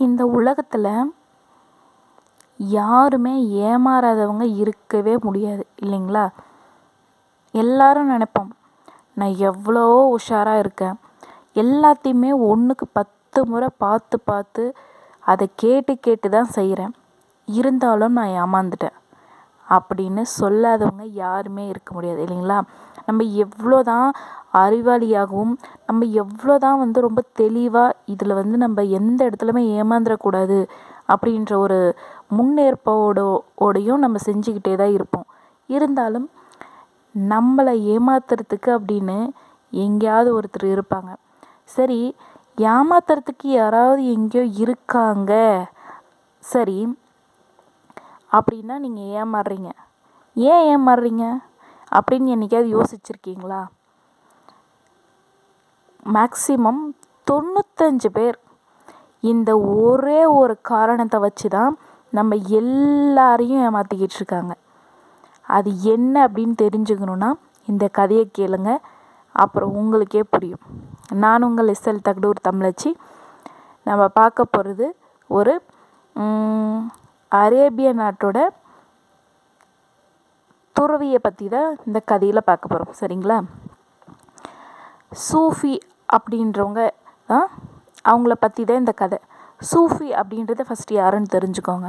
இந்த உலகத்தில் யாருமே ஏமாறாதவங்க இருக்கவே முடியாது இல்லைங்களா? எல்லாரும் நினைப்போம் நான் எவ்வளோ உஷாராக இருக்கேன். எல்லாத்தையுமே ஒன்றுக்கு பத்து முறை பார்த்து பார்த்து அதை கேட்டு கேட்டு தான் செய்கிறேன் இருந்தாலும் நான் ஏமாந்துட்டேன். அப்படின்னு சொல்லாதவங்க யாருமே இருக்க முடியாது இல்லைங்களா? நம்ம எவ்வளோ தான் அறிவாளியாகவும் நம்ம எவ்வளோ தான் வந்து ரொம்ப தெளிவாக இதில் வந்து நம்ம எந்த இடத்துலையுமே ஏமாந்துடக்கூடாது அப்படின்ற ஒரு முன்னேற்போடோ ஓடையும் நம்ம செஞ்சுக்கிட்டே தான் இருப்போம். இருந்தாலும் நம்மளை ஏமாத்துறதுக்கு அப்படின்னு எங்கேயாவது ஒருத்தர் இருப்பாங்க. சரி ஏமாத்துறதுக்கு யாராவது எங்கேயோ இருக்காங்க. சரி அப்படின்னா நீங்கள் ஏமாறுறீங்க. ஏன் ஏமாறுறீங்க? அப்படின்னு என்னைக்காவது யோசிச்சிருக்கீங்களா? மேக்சிமம் தொண்ணூத்தஞ்சு பேர். இந்த ஒரே ஒரு காரணத்தை வச்சு தான் நம்ம எல்லாரையும் ஏமாற்றிக்கிட்டு இருக்காங்க அது என்ன அப்படின்னு தெரிஞ்சுக்கணுன்னா இந்த கதையை கேளுங்க. அப்புறம் உங்களுக்கே புரியும். நான் உங்கள் எஸ்எல் தகடூர் தமிழச்சி. நம்ம பார்க்க போகிறது ஒரு அரேபிய நாட்டோட துறவியை பற்றி தான் இந்த கதையில் பார்க்க போகிறோம் சரிங்களா? சூஃபி அப்படின்றவங்க தான் அவங்கள பற்றி தான் இந்த கதை. சூஃபி அப்படின்றத ஃபஸ்ட்டு யாருன்னு தெரிஞ்சுக்கோங்க.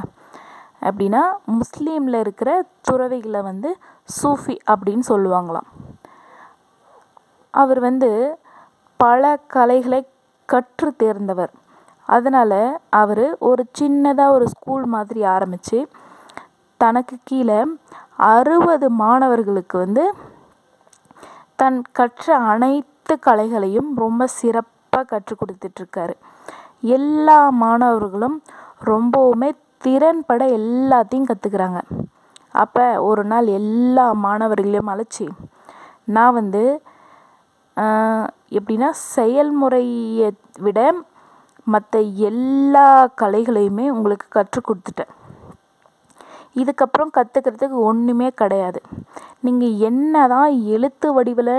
அப்படின்னா முஸ்லீமில் இருக்கிற துறவிகளை வந்து சூஃபி அப்படின்னு சொல்லுவாங்களாம். அவர் வந்து பல கலைகளை கற்று தேர்ந்தவர். அதனால் அவர் ஒரு சின்னதாக ஒரு ஸ்கூல் மாதிரி ஆரம்பித்து தனக்கு கீழே அறுபது மாணவர்களுக்கு வந்து தன் கற்ற அனைத்து கலைகளையும் ரொம்ப சிறப்பாக கற்றுக் கொடுத்துட்ருக்காரு. எல்லா மாணவர்களும் ரொம்பவுமே திறன்பட எல்லாத்தையும் கற்றுக்குறாங்க அப்போ ஒரு நாள் எல்லா மாணவர்களையும் அழைச்சி நான் வந்து எப்படின்னா செயல்முறையை விட மற்ற எல்லா கலைகளையுமே உங்களுக்கு கற்றுக் கொடுத்துட்டேன். இதுக்கப்புறம் கற்றுக்கிறதுக்கு ஒன்றுமே கிடையாது. நீங்கள் என்ன தான் எழுத்து வடிவில்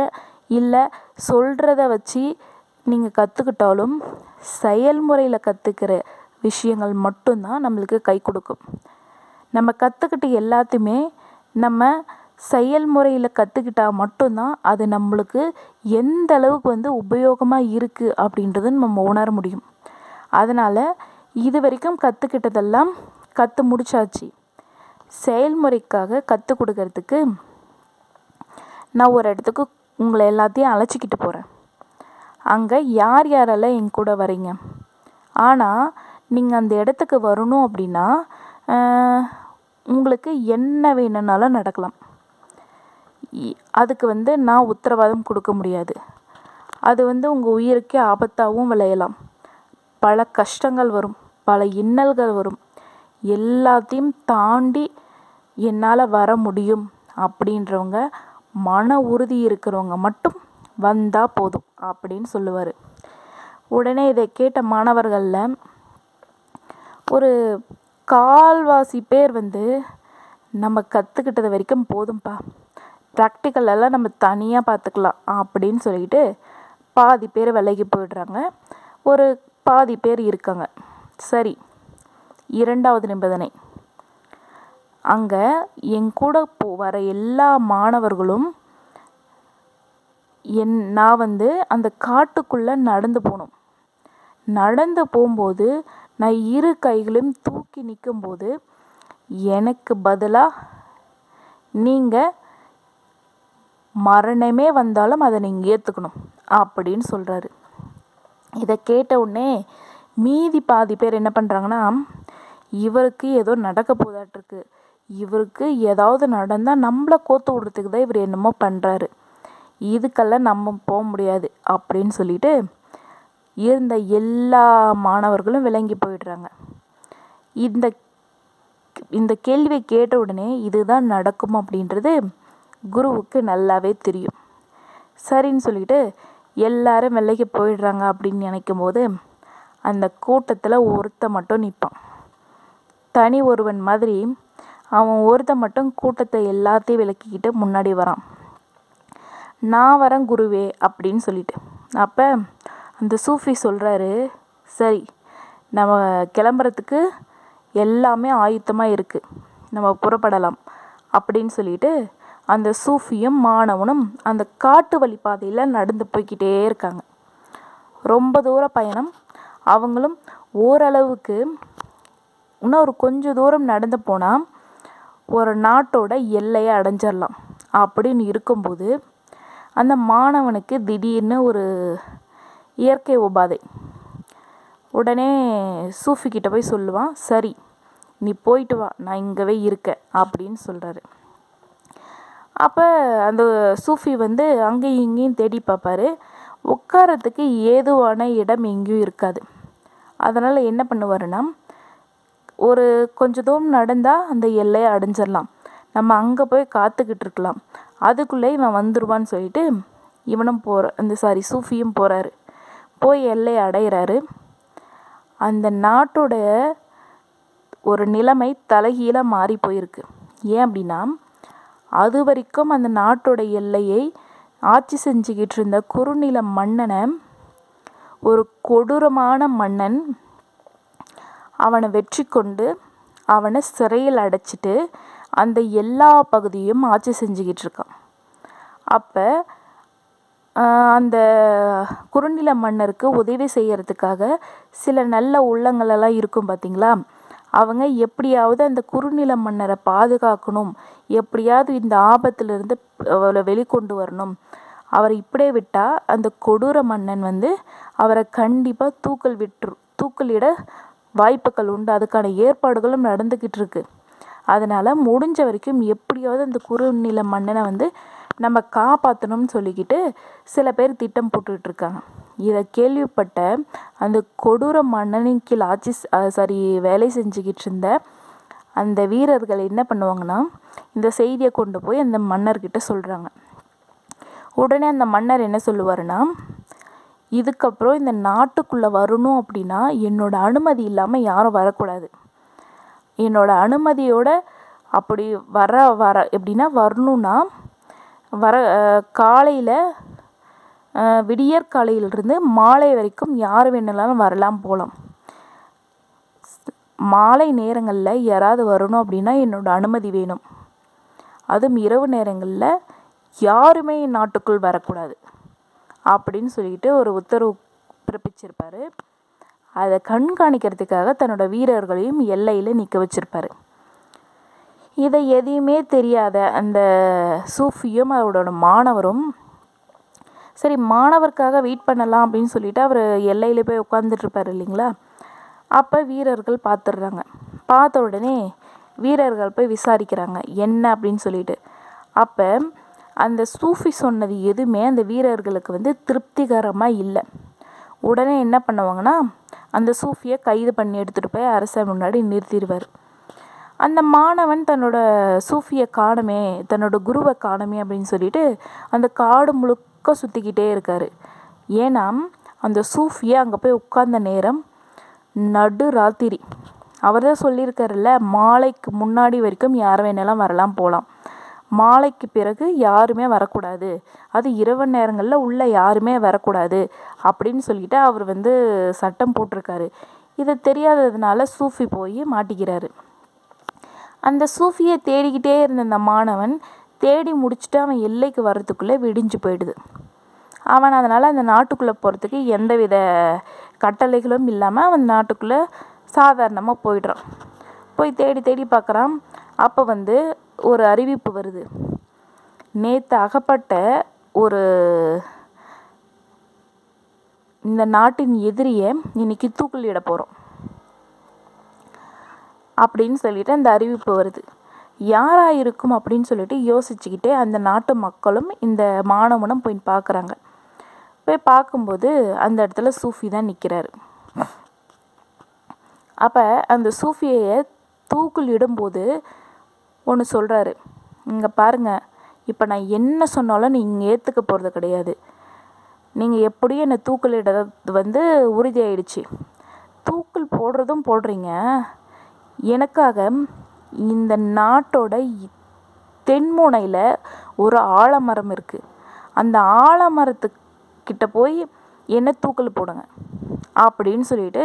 இல்லை சொல்கிறத வச்சு நீங்கள் கற்றுக்கிட்டாலும் செயல்முறையில் கற்றுக்கிற விஷயங்கள் மட்டும்தான் நம்மளுக்கு கை கொடுக்கும். நம்ம கற்றுக்கிட்ட எல்லாத்தையுமே நம்ம செயல்முறையில் கற்றுக்கிட்டா மட்டும்தான் அது நம்மளுக்கு எந்த அளவுக்கு வந்து உபயோகமாக இருக்குது அப்படின்றது நம்ம உணர முடியும். அதனால் இது வரைக்கும் கற்றுக்கிட்டதெல்லாம் கற்று முடிச்சாச்சு. செயல்முறைக்காக கற்றுக் கொடுக்கறதுக்கு நான் ஒரு இடத்துக்கு உங்களை எல்லாத்தையும் அழைச்சிக்கிட்டு போகிறேன் அங்கே யார் யாரெல்லாம் என் கூட வரீங்க ஆனால் நீங்கள் அந்த இடத்துக்கு வரணும் அப்படின்னா உங்களுக்கு என்ன வேணும்னாலும் நடக்கலாம். அதுக்கு வந்து நான் உத்தரவாதம் கொடுக்க முடியாது. அது வந்து உங்கள் உயிருக்கே ஆபத்தாகவும் விளையலாம். பல கஷ்டங்கள் வரும் பல இன்னல்கள் வரும். எல்லாத்தையும் தாண்டி என்னால் வர முடியும் அப்படின்றவங்க மன உறுதி இருக்கிறவங்க மட்டும் வந்தால் போதும் அப்படின்னு சொல்லுவார். உடனே இதை கேட்ட மாணவர்களில் ஒரு கால்வாசி பேர் வந்து நம்ம கற்றுக்கிட்டது வரைக்கும் போதும்ப்பா ப்ராக்டிக்கல் எல்லாம் நம்ம தனியாக பார்த்துக்கலாம் அப்படின்னு சொல்லிட்டு பாதி பேர் விலைக்கு போயிடுறாங்க. ஒரு பாதி பேர் இருக்காங்க. சரி இரண்டாவது நிபந்தனை. அங்கே என் கூட போ வர எல்லா மாணவர்களும் என் நான் வந்து அந்த காட்டுக்குள்ளே நடந்து போகணும். நடந்து போகும்போது நான் இரு கைகளையும் தூக்கி நிற்கும்போது எனக்கு பதிலாக நீங்கள் மரணமே வந்தாலும் அதை நீங்கள் ஏற்றுக்கணும் அப்படின்னு சொல்கிறாரு இதை கேட்ட உடனே மீதி பாதி பேர் என்ன பண்ணுறாங்கன்னா இவருக்கு ஏதோ நடக்க போதாட்டிருக்கு இவருக்கு ஏதாவது நடந்தால் நம்மளை கோத்து விடுறதுக்கு தான் இவர் என்னமோ பண்ணுறாரு இதுக்கெல்லாம் நம்ம போக முடியாது அப்படின்னு சொல்லிட்டு இருந்த எல்லா மாணவர்களும் விளங்கி போயிடுறாங்க. இந்த இந்த கேள்வியை கேட்ட உடனே இதுதான் நடக்கும் அப்படின்றது குருவுக்கு நல்லாவே தெரியும். சரின்னு சொல்லிட்டு எல்லாரும் வெள்ளைக்கு போயிடுறாங்க அப்படின்னு நினைக்கும் போது அந்த கூட்டத்தில் ஒருத்த மட்டும் நிற்பான் தனி ஒருவன் மாதிரி அவன் ஒருத்த மட்டும் கூட்டத்தை எல்லாத்தையும் விளக்கிக்கிட்டு முன்னாடி வரான். நான் வரேன் குருவே அப்படின்னு சொல்லிட்டு. அப்போ அந்த சூஃபி சொல்கிறாரு சரி நம்ம கிளம்புறதுக்கு எல்லாமே ஆயுத்தமாக இருக்குது நம்ம புறப்படலாம் அப்படின்னு சொல்லிட்டு அந்த சூஃபியும் மாணவனும் அந்த காட்டு வழி பாதையில் நடந்து போய்கிட்டே இருக்காங்க. ரொம்ப தூர பயணம். அவங்களும் ஓரளவுக்கு இன்னும் ஒரு கொஞ்சம் தூரம் நடந்து போனால் ஒரு நாட்டோட எல்லையை அடைஞ்சிடலாம் அப்படின்னு இருக்கும்போது அந்த மாணவனுக்கு திடீர்னு ஒரு இயற்கை உபாதை. உடனே சூஃபிக்கிட்ட போய் சொல்லுவான் சரி நீ போயிட்டு வா நான் இங்கவே இருக்கேன் அப்படின்னு சொல்கிறாரு அப்போ அந்த சூஃபி வந்து அங்கேயும் இங்கேயும் தேடி பார்ப்பாரு. உட்காரத்துக்கு ஏதுவான இடம் எங்கேயும் இருக்காது. அதனால் என்ன பண்ணுவாருன்னா ஒரு கொஞ்ச தூரம் நடந்தால் அந்த எல்லையை அடைஞ்சிடலாம். நம்ம அங்கே போய் காத்துக்கிட்டு இருக்கலாம். அதுக்குள்ளே இவன் வந்துடுவான்னு சொல்லிட்டு இவனும் போகிற அந்த சாரி சூஃபியும் போகிறாரு போய் எல்லையை அடையிறாரு. அந்த நாட்டோட ஒரு நிலைமை தலைகீழாக மாறி போயிருக்கு. ஏன் அப்படின்னா அது வரைக்கும் அந்த நாட்டோட எல்லையை ஆட்சி செஞ்சுக்கிட்டு இருந்த குறுநில மன்னனை ஒரு கொடூரமான மன்னன் அவனை வெற்றி கொண்டு அவனை சிறையில் அடைச்சிட்டு அந்த எல்லா பகுதியும் ஆட்சி செஞ்சுக்கிட்டு இருக்கான் அப்போ அந்த குறுநில மன்னருக்கு உதவி செய்கிறதுக்காக சில நல்ல உள்ளங்களெல்லாம் இருக்கும் பார்த்தீங்களா அவங்க எப்படியாவது அந்த குறுநில மன்னரை பாதுகாக்கணும். எப்படியாவது இந்த ஆபத்திலிருந்து அவளை வெளிக்கொண்டு வரணும். அவரை இப்படியே விட்டால் அந்த கொடூர மன்னன் வந்து அவரை கண்டிப்பாக தூக்கல் விட்டு தூக்கலிட வாய்ப்புகள் உண்டு. அதுக்கான ஏற்பாடுகளும் நடந்துக்கிட்டு இருக்கு. அதனால் முடிஞ்ச வரைக்கும் எப்படியாவது அந்த குறுநில மன்னனை வந்து நம்ம காப்பாற்றணும்னு சொல்லிக்கிட்டு சில பேர் திட்டம் போட்டுக்கிட்டு இருக்காங்க இதை கேள்விப்பட்ட அந்த கொடூர மன்னனின் கீழ் ஆட்சி சாரி வேலை செஞ்சுக்கிட்டு இருந்த அந்த வீரர்கள் என்ன பண்ணுவாங்கன்னா இந்த செய்தியை கொண்டு போய் அந்த மன்னர்கிட்ட சொல்கிறாங்க உடனே அந்த மன்னர் என்ன சொல்லுவாருன்னா இதுக்கப்புறம் இந்த நாட்டுக்குள்ளே வரணும் அப்படின்னா என்னோடய அனுமதி இல்லாமல் யாரும் வரக்கூடாது. என்னோடய அனுமதியோட அப்படி வர வர எப்படின்னா வரணுன்னா வர காலையில் விடியற்காலையிலிருந்து மாலை வரைக்கும் யார் வேணுனாலும் வரலாம் போகலாம் மாலை நேரங்களில் யாராவது வரணும் அப்படின்னா என்னோட அனுமதி வேணும். அதுவும் இரவு நேரங்களில் யாருமே நாட்டுக்குள் வரக்கூடாது. அப்படின்னு சொல்லிட்டு ஒரு உத்தரவு பிறப்பிச்சிருப்பார். அதை கண்காணிக்கிறதுக்காக தன்னோட வீரர்களையும் எல்லையில் நிற்க வச்சுருப்பாரு. இதை எதையுமே தெரியாத அந்த சூஃபியும் அவரோட மாணவரும் சரி மாணவருக்காக வெயிட் பண்ணலாம் அப்படின்னு சொல்லிட்டு அவர் எல்லையில் போய் உட்காந்துட்ருப்பார் இல்லைங்களா? அப்போ வீரர்கள் பார்த்துடுறாங்க பார்த்த உடனே வீரர்கள் போய் விசாரிக்கிறாங்க என்ன அப்படின்னு சொல்லிட்டு. அப்போ அந்த சூஃபி சொன்னது எதுவுமே அந்த வீரர்களுக்கு வந்து திருப்திகரமாக இல்லை. உடனே என்ன பண்ணுவாங்கன்னா அந்த சூஃபியை கைது பண்ணி எடுத்துகிட்டு போய் அரசர் முன்னாடி நிறுத்திடுவார். அந்த மாணவன் தன்னோட சூஃபியை காணுமே தன்னோட குருவை காணுமே அப்படின்னு சொல்லிட்டு அந்த காடு முழுக்க சுற்றிக்கிட்டே இருக்கார். ஏன்னா அந்த சூஃபியை அங்கே போய் உட்கார்ந்த நேரம் நடு ராத்திரி. அவர் தான் சொல்லியிருக்காருல்ல மாலைக்கு முன்னாடி வரைக்கும் யார் வேணாலும் வரலாம் போகலாம் மாலைக்கு பிறகு யாருமே வரக்கூடாது. அது இரவு நேரங்களில் உள்ளே யாருமே வரக்கூடாது அப்படின்னு சொல்லிட்டு அவர் வந்து சட்டம் போட்டிருக்காரு. இதை தெரியாததுனால சூஃபி போய் மாட்டிக்கிறாரு. அந்த சூஃபியை தேடிக்கிட்டே இருந்த அந்த மாணவன் தேடி முடிச்சுட்டு அவன் எல்லைக்கு வர்றதுக்குள்ளே விடிஞ்சு போயிடுது. அவன் அதனால் அந்த நாட்டுக்குள்ளே போகிறதுக்கு எந்தவித கட்டளைகளும் இல்லாமல் அவன் நாட்டுக்குள்ளே சாதாரணமாக போயிடுறான். போய் தேடி தேடி பார்க்குறான். அப்போ வந்து ஒரு அறிவிப்பு வருது. நேற்று அகப்பட்ட ஒரு இந்த நாட்டின் எதிரியை இன்னைக்கு தூக்கிலிட போகிறோம் அப்படின்னு சொல்லிட்டு அந்த அறிவிப்பு வருது. யாராக இருக்கும் அப்படின்னு சொல்லிட்டு யோசிச்சுக்கிட்டே அந்த நாட்டு மக்களும் இந்த மாணவனும் போய் பார்க்குறாங்க. போய் பார்க்கும்போது அந்த இடத்துல சூஃபி தான் நிற்கிறாரு அப்போ அந்த சூஃபியை தூக்கில் இடும்போது ஒன்று சொல்கிறாரு இங்கே பாருங்கள் இப்போ நான் என்ன சொன்னாலும் நீங்கள் ஏற்றுக்க போகிறது கிடையாது. நீங்கள் எப்படியும் என்னை தூக்கலிடுறது வந்து உறுதியாயிடுச்சு. தூக்கில் போடுறதும் போடுறீங்க. எனக்காக இந்த நாட்டோட தென்முனையில் ஒரு ஆலமரம் இருக்குது அந்த ஆலமரத்துக்கிட்ட போய் என்ன தூக்கல் போடுங்க அப்படின்னு சொல்லிட்டு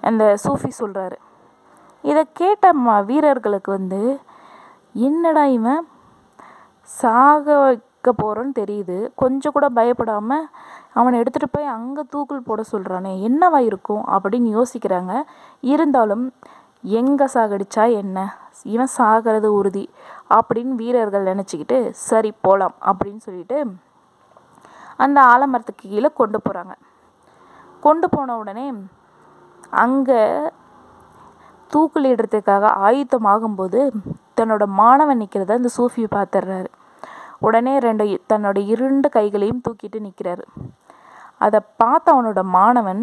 அந்த சூஃபி சொல்கிறாரு இதை கேட்ட ம வீரர்களுக்கு வந்து என்னடா இவன்? சாக வைக்க போகிறோன்னு தெரியுது. கொஞ்சம் கூட பயப்படாமல் அவனை எடுத்துகிட்டு போய் அங்கே தூக்கில் போட சொல்கிறானே என்னவா இருக்கும்? அப்படின்னு யோசிக்கிறாங்க. இருந்தாலும் எங்கே சாகடிச்சா என்ன? இவன் சாகிறது உறுதி அப்படின்னு வீரர்கள் நினச்சிக்கிட்டு சரி போகலாம் அப்படின்னு சொல்லிட்டு அந்த ஆலமரத்துக்கு கீழே கொண்டு போகிறாங்க கொண்டு போன உடனே அங்கே தூக்கிலிடுறதுக்காக ஆயுத்தமாகும்போது தன்னோட மாணவன் நிற்கிறத அந்த சூஃபி பார்த்துடுறாரு. உடனே ரெண்டு தன்னோட இரண்டு கைகளையும் தூக்கிட்டு நிற்கிறாரு அதை பார்த்த அவனோட மாணவன்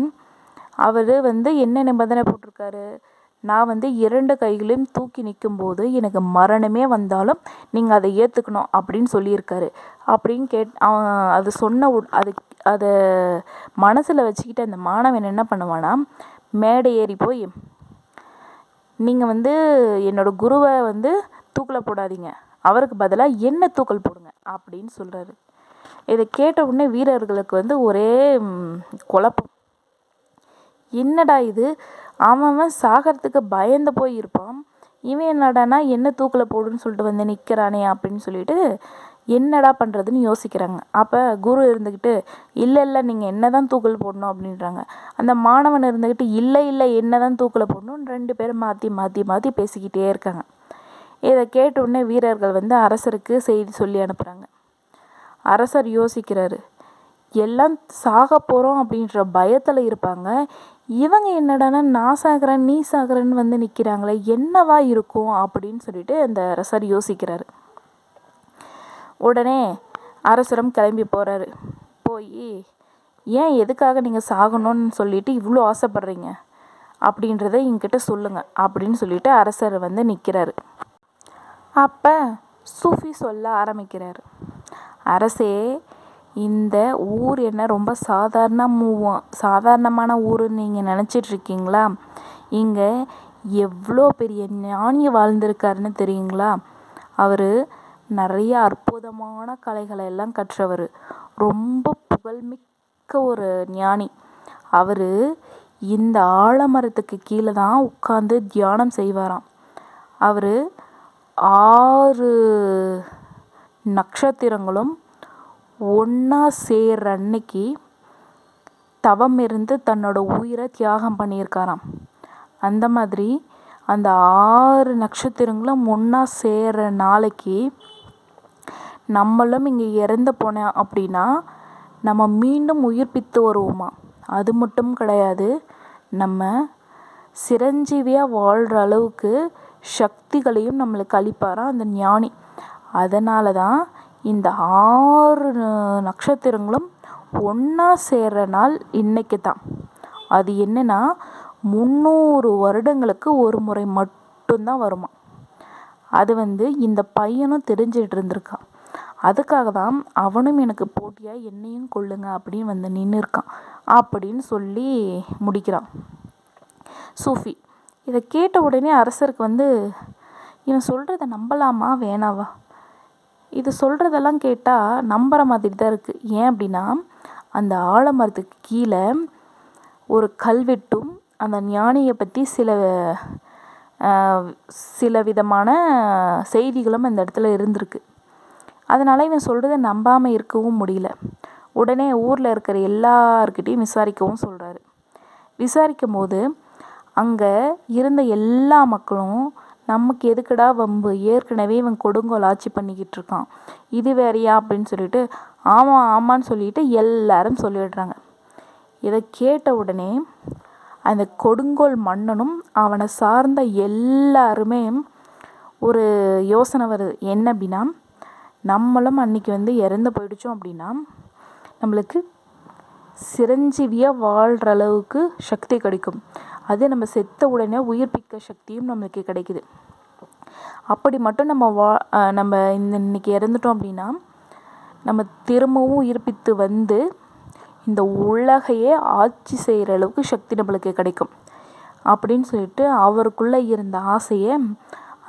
அவர் வந்து என்ன நிபந்தனை போட்டிருக்காரு? நான் வந்து இரண்டு கைகளையும் தூக்கி நிற்கும்போது எனக்கு மரணமே வந்தாலும் நீங்கள் அதை ஏற்றுக்கணும் அப்படின்னு சொல்லியிருக்காரு. அப்படின்னு கேட் அவன் அது சொன்ன உட் அது அதை மனசில் வச்சுக்கிட்டு அந்த மாணவன் என்ன பண்ணுவானா மேடை ஏறி போய் நீங்கள் வந்து என்னோடய குருவை வந்து தூக்கில் போடாதீங்க. அவருக்கு பதிலாக என்ன தூக்கல் போடுங்க அப்படின்னு சொல்கிறாரு இதை கேட்ட உடனே வீரர்களுக்கு வந்து ஒரே குழப்பம். என்னடா இது? அவன் சாகிறதுக்கு பயந்து போய் இருப்பான் இவன் என்னடானா என்ன தூக்கில் போடுன்னு சொல்லிட்டு வந்து நிற்கிறானே அப்படின்னு சொல்லிட்டு என்னடா பண்ணுறதுன்னு யோசிக்கிறாங்க. அப்போ குரு இருந்துக்கிட்டு இல்லை இல்லை நீங்கள் என்ன தான் தூக்கில் போடணும்? அப்படின்றாங்க. அந்த மாணவன் இருந்துக்கிட்டு இல்லை இல்லை என்ன தான் தூக்கில் போடணும்னு ரெண்டு பேரும் மாற்றி மாற்றி மாற்றி பேசிக்கிட்டே இருக்காங்க. இதை கேட்ட உடனே வீரர்கள் வந்து அரசருக்கு செய்தி சொல்லி அனுப்புகிறாங்க அரசர் யோசிக்கிறாரு. எல்லாம் சாக போகிறோம் அப்படின்ற பயத்தில் இருப்பாங்க. இவங்க என்னடானா நான் சாகிறேன் நீ சாகிறேன்னு வந்து நிற்கிறாங்களே என்னவா இருக்கும் அப்படின்னு சொல்லிட்டு அந்த அரசர் யோசிக்கிறாரு. உடனே அரசரும் கிளம்பி போகிறாரு போய் ஏன் எதுக்காக நீங்கள் சாகணும்னு சொல்லிட்டு இவ்வளோ ஆசைப்பட்றீங்க? அப்படின்றத எங்கிட்ட சொல்லுங்கள் அப்படின்னு சொல்லிட்டு அரசர் வந்து நிற்கிறாரு அப்போ சூஃபி சொல்ல ஆரம்பிக்கிறார். அரசே இந்த ஊர் என்ன ரொம்ப சாதாரண சாதாரணமான ஊருன்னு நீங்கள் நினச்சிட்ருக்கீங்களா? இங்கே எவ்வளோ பெரிய ஞானி வாழ்ந்திருக்காருன்னு தெரியுங்களா? அவர் நிறைய அற்புதமான கலைகளை எல்லாம் கற்றவர். ரொம்ப புகழ்மிக்க ஒரு ஞானி. அவர் இந்த ஆலமரத்துக்கு கீழே தான் உட்காந்து தியானம் செய்வாராம். அவர் ஆறு நட்சத்திரங்களும் ஒன்றா சேர்ற அன்னைக்கு தவம் இருந்து தன்னோட உயிரை தியாகம் பண்ணியிருக்காராம். அந்த மாதிரி அந்த ஆறு நட்சத்திரங்களும் ஒன்றா சேர்ற நாளைக்கு நம்மளும் இங்கே இறந்து போனோம் அப்படின்னா நம்ம மீண்டும் உயிர்ப்பித்து வருவோமா? அது மட்டும் கிடையாது நம்ம சிரஞ்சீவியாக வாழ்கிற அளவுக்கு சக்திகளையும் நம்மளுக்கு அளிப்பாராம் அந்த ஞானி. அதனால தான் இந்த ஆறு நட்சத்திரங்களும் ஒன்றா சேர்ற நாள் இன்றைக்கி தான் அது என்னென்னா முந்நூறு வருடங்களுக்கு ஒரு முறை மட்டும்தான் வருமா? அது வந்து இந்த பையனும் தெரிஞ்சிட்டு இருந்திருக்கான் அதுக்காக தான் அவனும் எனக்கு போட்டியாக என்னையும் கொள்ளுங்க அப்படின்னு வந்து நின்று இருக்கான் அப்படின்னு சொல்லி முடிக்கிறான். சூஃபி இதை கேட்ட உடனே அரசருக்கு வந்து இவன் சொல்கிறத நம்பலாமா வேணாவா? இது சொல்கிறதெல்லாம் கேட்டால் நம்புகிற மாதிரி தான் இருக்குது ஏன் அப்படின்னா அந்த ஆலமரத்துக்கு கீழே ஒரு கல்வெட்டும் அந்த ஞானியை பற்றி சில சில விதமான செய்திகளும் அந்த இடத்துல இருந்திருக்கு. அதனால் இவன் சொல்கிறத நம்பாமல் இருக்கவும் முடியல. உடனே ஊரில் இருக்கிற எல்லார்கிட்டையும் விசாரிக்கவும் சொல்கிறாரு விசாரிக்கும் போது அங்கே இருந்த எல்லா மக்களும் நமக்கு எதுக்குடா வம்பு? ஏற்கனவே இவன் கொடுங்கோல் ஆட்சி பண்ணிக்கிட்டு இருக்கான். இது வேறையா அப்படின்னு சொல்லிட்டு ஆமாம் ஆமான்னு சொல்லிட்டு எல்லாரும் சொல்லிடுறாங்க. இதை கேட்ட உடனே அந்த கொடுங்கோல் மன்னனும் அவனை சார்ந்த எல்லாருமே ஒரு யோசனை வருது. என்ன அப்படின்னா நம்மளும் அன்றைக்கி வந்து இறந்து போயிடுச்சோம் அப்படின்னா நம்மளுக்கு சிரஞ்சீவியாக வாழ்கிற அளவுக்கு சக்தி கிடைக்கும். அது நம்ம செத்த உடனே உயிர்ப்பிக்க சக்தியும் நம்மளுக்கு கிடைக்குது. அப்படி மட்டும் நம்ம வா நம்ம இந்த இன்னைக்கு இறந்துட்டோம் அப்படின்னா நம்ம திரும்பவும் உயிர்ப்பித்து வந்து இந்த உலகையே ஆட்சி செய்கிற அளவுக்கு சக்தி நம்மளுக்கு கிடைக்கும். அப்படின்னு சொல்லிட்டு அவருக்குள்ளே இருந்த ஆசையை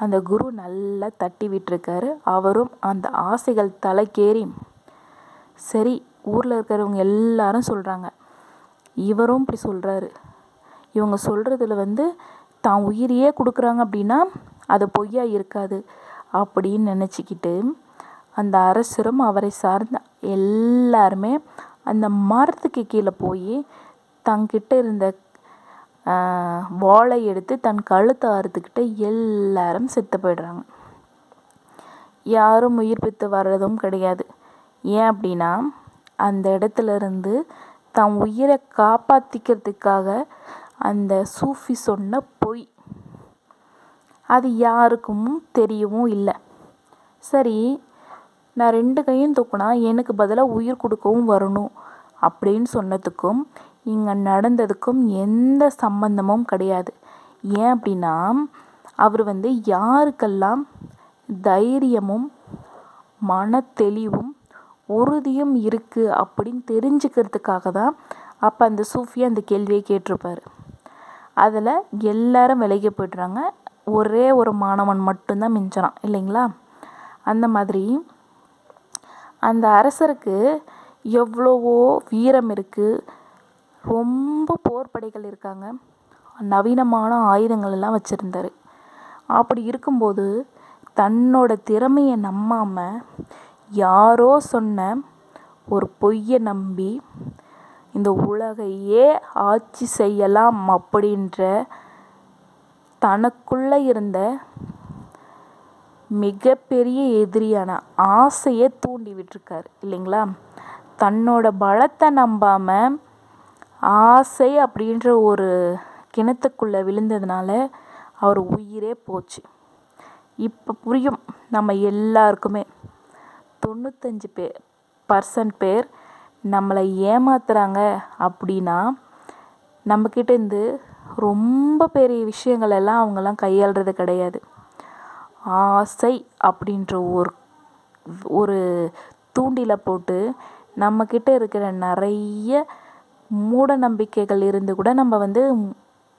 அந்த குரு நல்லா தட்டி விட்டுருக்காரு. அவரும் அந்த ஆசைகள் தலைக்கேறி சரி ஊரில் இருக்கிறவங்க எல்லாரும் சொல்கிறாங்க இவரும் இப்படி சொல்கிறாரு இவங்க சொல்கிறதுல வந்து தான் உயிரையே கொடுக்குறாங்க அப்படின்னா அது பொய்யா இருக்காது அப்படின்னு நினச்சிக்கிட்டு அந்த அரசரும் அவரை சார்ந்த எல்லாருமே அந்த மரத்துக்கு கீழே போய் தங்கிட்ட இருந்த வாழை எடுத்து தன் கழுத்தை அறுத்துக்கிட்டு எல்லாரும் செத்து போயிடுறாங்க. யாரும் உயிர் பித்து வர்றதும் கிடையாது. ஏன் அப்படின்னா அந்த இடத்துல இருந்து தன் உயிரை காப்பாற்றிக்கிறதுக்காக அந்த சூஃபி சொன்ன பொய். அது யாருக்கும் தெரியவும் இல்லை. சரி நான் ரெண்டு கையும் தூக்குனா எனக்கு பதிலாக உயிர் கொடுக்கவும் வரணும் அப்படின்னு சொன்னதுக்கும் இங்கே நடந்ததுக்கும் எந்த சம்பந்தமும் கிடையாது. ஏன் அப்படின்னா அவர் வந்து யாருக்கெல்லாம் தைரியமும் மன தெளிவும் உறுதியும் இருக்குது அப்படின்னு தெரிஞ்சுக்கிறதுக்காக தான் அப்போ அந்த சூஃபி அந்த கேள்வியை கேட்டிருப்பார். அதில் எல்லாரும் விலகி போய்ட்றாங்க. ஒரே ஒரு மாணவன் மட்டும்தான் மிஞ்சினான் இல்லைங்களா? அந்த மாதிரி அந்த அரசருக்கு எவ்வளவோ வீரம் இருக்குது ரொம்ப போர் படைகள் இருக்காங்க. நவீனமான ஆயுதங்கள் எல்லாம் வச்சுருந்தாரு. அப்படி இருக்கும்போது தன்னோட திறமையை நம்பாமல் யாரோ சொன்ன ஒரு பொய்யை நம்பி இந்த உலகையே ஆட்சி செய்யலாம் அப்படின்ற தனக்குள்ளே இருந்த மிகப்பெரிய எதிரியான ஆசையை தூண்டி விட்டுருக்காரு இல்லைங்களா? தன்னோட பலத்தை நம்பாமல் ஆசை அப்படின்ற ஒரு கிணத்துக்குள்ளே விழுந்ததுனால அவர் உயிரே போச்சு. இப்போ புரியும் நம்ம எல்லாருக்குமே. தொண்ணூத்தஞ்சு பேர் பர்சன்ட் பேர் நம்மளை ஏமாத்துறாங்க அப்படின்னா நம்மக்கிட்டேருந்து ரொம்ப பெரிய விஷயங்கள் எல்லாம் அவங்கெல்லாம் கையாளுறது கிடையாது. ஆசை அப்படின்ற ஒரு ஒரு தூண்டில போட்டு நம்மக்கிட்ட இருக்கிற நிறைய மூட நம்பிக்கைகள் இருந்து கூட நம்ம வந்து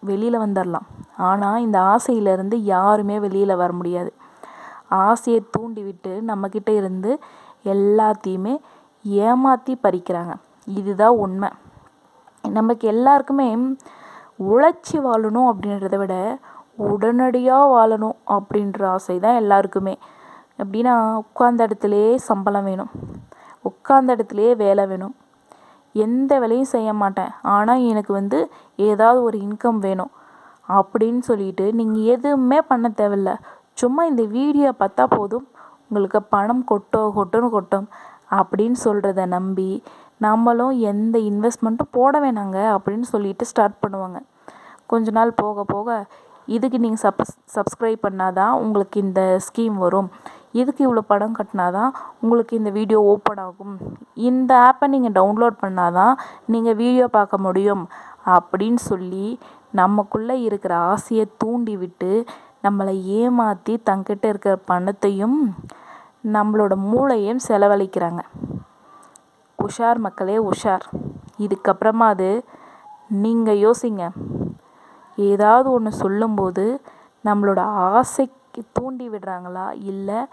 வெளியில் வந்துடலாம் ஆனால் இந்த ஆசையிலேருந்து யாருமே வெளியில் வர முடியாது. ஆசையை தூண்டி விட்டு நம்மக்கிட்ட இருந்து எல்லாத்தையுமே ஏமாற்றி பறிக்கிறாங்க. இதுதான் உண்மை. நமக்கு எல்லாருக்குமே உழைச்சி வாழணும் அப்படின்றத விட உடனடியாக வாழணும் அப்படின்ற ஆசை தான் எல்லாருக்குமே. எப்படின்னா உட்காந்த இடத்துலையே சம்பளம் வேணும். உட்காந்த இடத்துலையே வேலை வேணும். எந்த வேலையும் செய்ய மாட்டேன். ஆனால் எனக்கு வந்து ஏதாவது ஒரு இன்கம் வேணும் அப்படின்னு சொல்லிட்டு நீங்கள் எதுவுமே பண்ண தேவையில்ல. சும்மா இந்த வீடியோ பார்த்தா போதும். உங்களுக்கு பணம் கொட்டோ கொட்டோன்னு கொட்டும். அப்படின்னு சொல்கிறத நம்பி நம்மளும் எந்த இன்வெஸ்ட்மெண்ட்டும் போட வேணாங்க அப்படின்னு சொல்லிட்டு ஸ்டார்ட் பண்ணுவாங்க. கொஞ்ச நாள் போக போக இதுக்கு நீங்கள் சப்ஸ் சப்ஸ்கிரைப் பண்ணால் தான் உங்களுக்கு இந்த ஸ்கீம் வரும். இதுக்கு இவ்வளோ படம் கட்டினா தான் உங்களுக்கு இந்த வீடியோ ஓப்பன் ஆகும். இந்த ஆப்பை நீங்கள் டவுன்லோட் பண்ணால் தான் நீங்கள் வீடியோ பார்க்க முடியும் அப்படின்னு சொல்லி நமக்குள்ளே இருக்கிற ஆசையை தூண்டி விட்டு நம்மளை ஏமாற்றி தங்கிட்ட இருக்கிற பணத்தையும் நம்மளோட மூளையும் செலவழிக்கிறாங்க. உஷார் மக்களே உஷார். இதுக்கப்புறமா அது நீங்கள் யோசிங்க. ஏதாவது ஒன்று சொல்லும்போது நம்மளோட ஆசைக்கு தூண்டி விடுறாங்களா? இல்லை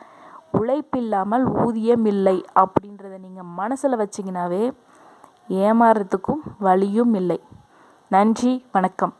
உழைப்பில்லாமல் ஊதியம் இல்லை அப்படின்றத நீங்கள் மனசில் வச்சிங்கனாவே ஏமாறுறதுக்கும் வழியும் இல்லை. நன்றி வணக்கம்.